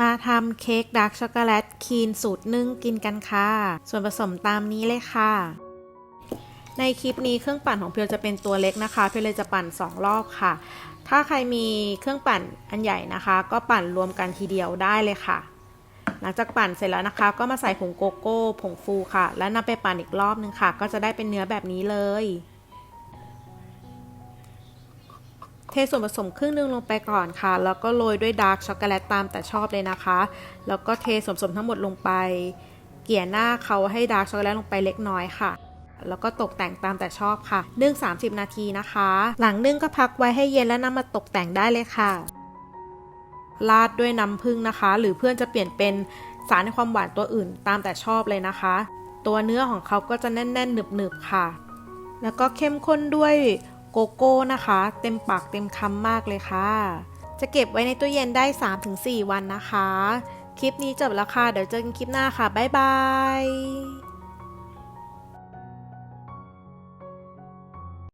มาทำเค้กดาร์กช็อกโกแลตคีนสูตรนึ่งกินกันค่ะ ส่วนผสมตามนี้เลยค่ะ ในคลิปนี้เครื่องปั่นของเพียวจะเป็นตัวเล็กนะคะ เพียวเลยจะปั่น 2 รอบค่ะ ถ้าใครมีเครื่องปั่นอันใหญ่นะคะ ก็ปั่นรวมกันทีเดียวได้เลยค่ะ หลังจากปั่นเสร็จแล้วนะคะ ก็มาใส่ผงโกโก้ ผงฟูค่ะ แล้วนำไปปั่นอีกรอบนึงค่ะ ก็จะได้เป็นเนื้อแบบนี้เลย ส่วนผสมครึ่งหนึงลงไปก่อนค่ะ แล้วก็โรยด้วยดาร์กช็อกโกแลตตามแต่ชอบเลยนะคะ แล้วก็เทส่วนผสมทั้งหมดลงไป เกลี่ยหน้าเขาให้ดาร์กช็อกโกแลตลงไปเล็กน้อยค่ะแล้วก็ตกแต่งตามแต่ชอบค่ะนึ่ง30 นาทีนะคะ หลังนึ่งก็พักไว้ให้เย็นแล้วนำมาตกแต่งได้เลยค่ะ ราดด้วยน้ำผึ้งนะคะ หรือเพื่อนจะเปลี่ยนเป็นสารในความหวานตัวอื่นตามแต่ชอบเลยนะคะ ตัวเนื้อของเขาก็จะแน่นๆหนึบๆค่ะ แล้วก็เข้มข้นด้วย โกโก้นะคะ เต็มปากเต็มคำมากเลยค่ะ จะเก็บไว้ในตู้เย็นได้ 3-4 วันนะคะ คลิปนี้จบแล้วค่ะ เดี๋ยวเจอกันคลิปหน้าค่ะ บ๊ายบาย